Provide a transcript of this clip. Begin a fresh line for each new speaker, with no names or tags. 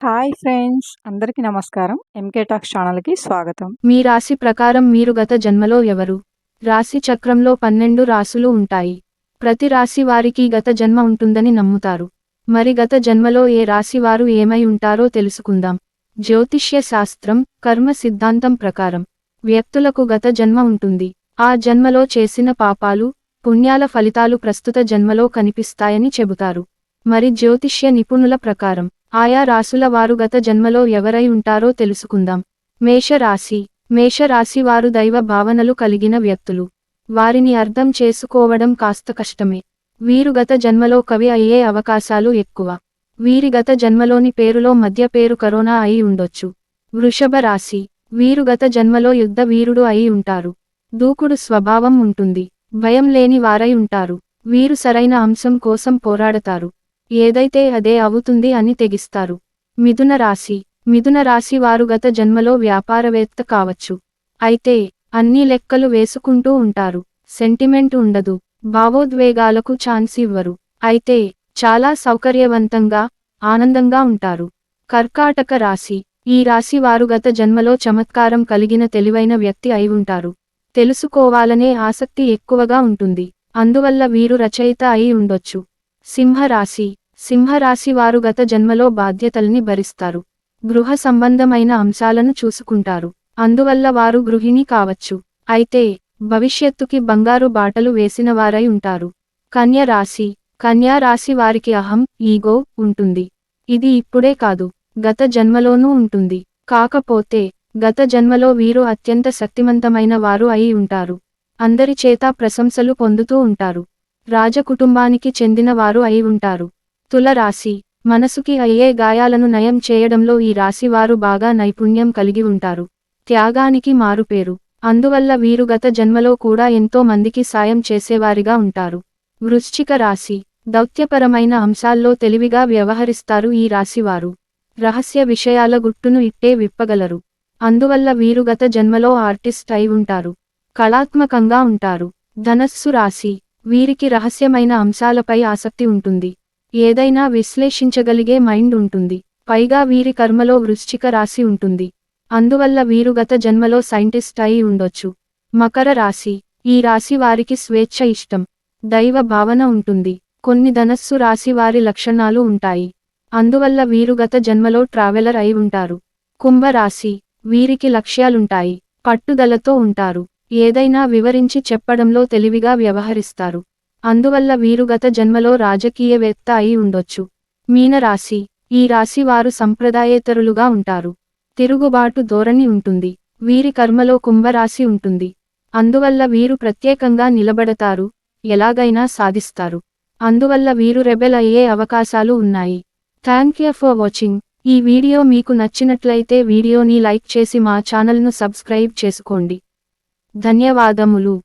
Hi friends అందరికీ నమస్కారం. MK talks ఛానల్కి స్వాగతం.
మీ రాశి ప్రకారం మీరు గత జన్మలో ఎవరు? రాశి చక్రంలో పన్నెండు రాసులు ఉంటాయి. ప్రతి రాశి వారికి గత జన్మ ఉంటుందని నమ్ముతారు. మరి గత జన్మలో ఏ రాశి వారు ఏమై ఉంటారో తెలుసుకుందాం. జ్యోతిష్య శాస్త్రం కర్మ సిద్ధాంతం ప్రకారం వ్యక్తులకు గత జన్మ ఉంటుంది. ఆ జన్మలో చేసిన పాపాలు పుణ్యాల ఫలితాలు ప్రస్తుత జన్మలో కనిపిస్తాయని చెబుతారు. మరి జ్యోతిష్య నిపుణుల ప్రకారం ఆయా రాసుల వారు గత జన్మలో ఎవరై ఉంటారో తెలుసుకుందాం. మేషరాశి. మేషరాశి వారు దైవ భావనలు కలిగిన వ్యక్తులు. వారిని అర్థం చేసుకోవడం కాస్త కష్టమే. వీరు గత జన్మలో కవి అయ్యే అవకాశాలు ఎక్కువ. వీరి గత జన్మలోని పేరులో మధ్య పేరు కరోనా అయి ఉండొచ్చు. వృషభ రాశి. వీరు గత జన్మలో యుద్ధ వీరుడు అయి ఉంటారు. దూకుడు స్వభావం ఉంటుంది. భయం లేని వారై ఉంటారు. వీరు సరైన అంశం కోసం పోరాడతారు. ఏదైతే అదే అవుతుంది అని తెగిస్తారు. మిథున రాశి. మిథున రాశి వారు గత జన్మలో వ్యాపారవేత్త కావచ్చు. అయితే అన్ని లెక్కలు వేసుకుంటూ ఉంటారు. సెంటిమెంట్ ఉండదు. భావోద్వేగాలకు ఛాన్స్ ఇవ్వరు. అయితే చాలా సౌకర్యవంతంగా ఆనందంగా ఉంటారు. కర్కాటక రాశి. ఈ రాశి వారు గత జన్మలో చమత్కారం కలిగిన తెలివైన వ్యక్తి అయి ఉంటారు. తెలుసుకోవాలనే ఆసక్తి ఎక్కువగా ఉంటుంది. అందువల్ల వీరు రచయిత అయి ఉండొచ్చు. సింహరాశి. సింహరాశి వారు గత జన్మలో బాధ్యతల్ని భరిస్తారు. గృహ సంబంధమైన అంశాలను చూసుకుంటారు. అందువల్ల వారు గృహిణి కావచ్చు. అయితే భవిష్యత్తుకి బంగారు బాటలు వేసిన వారై ఉంటారు. కన్య రాశి. కన్యా రాశి వారికి అహం ఈగో ఉంటుంది. ఇది ఇప్పుడే కాదు గత జన్మలోనూ ఉంటుంది. కాకపోతే గత జన్మలో వీరు అత్యంత శక్తివంతమైన వారు అయి ఉంటారు. అందరి చేత ప్రశంసలు పొందుతూ ఉంటారు. రాజకుటుంబానికి చెందిన వారు అయి ఉంటారు. తులరాశి. మనసుకి అయ్యే గాయాలను నయం చేయడంలో ఈ రాశి వారు బాగా నైపుణ్యం కలిగి ఉంటారు. త్యాగానికి మారుపేరు. అందువల్ల వీరు గత జన్మలో కూడా ఎంతో మందికి సాయం చేసేవారిగా ఉంటారు. వృశ్చిక రాశి. దౌత్యపరమైన అంశాల్లో తెలివిగా వ్యవహరిస్తారు ఈ రాశివారు. రహస్య విషయాల గుట్టును ఇట్టే విప్పగలరు. అందువల్ల వీరు గత జన్మలో ఆర్టిస్ట్ అయి ఉంటారు. కళాత్మకంగా ఉంటారు. ధనస్సు రాశి. వీరికి రహస్యమైన అంశాలపై ఆసక్తి ఉంటుంది. ఏదైనా విశ్లేషించగలిగే మైండ్ ఉంటుంది. పైగా వీరి కర్మలో వృశ్చిక రాశి ఉంటుంది. అందువల్ల వీరు గత జన్మలో సైంటిస్ట్ అయి ఉండొచ్చు. మకర రాశి. ఈ రాశి వారికి స్వేచ్ఛ ఇష్టం. దైవ భావన ఉంటుంది. కొన్ని ధనస్సు రాశి వారి లక్షణాలు ఉంటాయి. అందువల్ల వీరు గత జన్మలో ట్రావెలర్ అయి ఉంటారు. కుంభరాశి వీరికి లక్ష్యాలుంటాయి. పట్టుదలతో ఉంటారు. ఏదైనా వివరించి చెప్పడంలో తెలివిగా వ్యవహరిస్తారు. అందువల్ల వీరు గత జన్మలో రాజకీయవేత్త అయి ఉండొచ్చు. మీనరాశి ఈ రాశి వారు సంప్రదాయేతరులుగా ఉంటారు. తిరుగుబాటు ధోరణి ఉంటుంది. వీరి కర్మలో కుంభరాశి ఉంటుంది. అందువల్ల వీరు ప్రత్యేకంగా నిలబడతారు. ఎలాగైనా సాధిస్తారు. అందువల్ల వీరు రెబెల్ అయ్యే అవకాశాలు ఉన్నాయి. Thank you for watching. ఈ వీడియో మీకు నచ్చినట్లయితే వీడియోని లైక్ చేసి మా ఛానల్ను సబ్స్క్రైబ్ చేసుకోండి. ధన్యవాదములు.